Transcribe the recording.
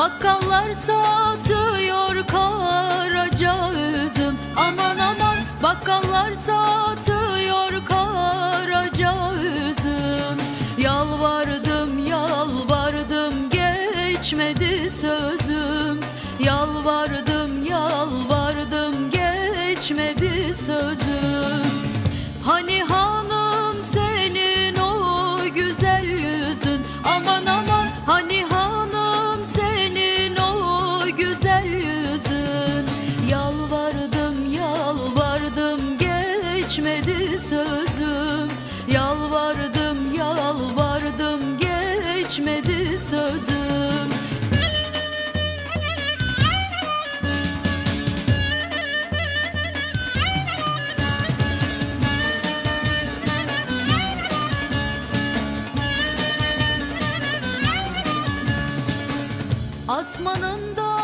Bakkallar satıyor karaca üzüm Aman aman bakkallar satıyor karaca üzüm Yalvardım yalvardım geçmedi sözüm. Yalvardım yalvardım geçmedi sözüm geçmedi sözüm. Yalvardım yalvardım geçmedi sözüm. Asmanında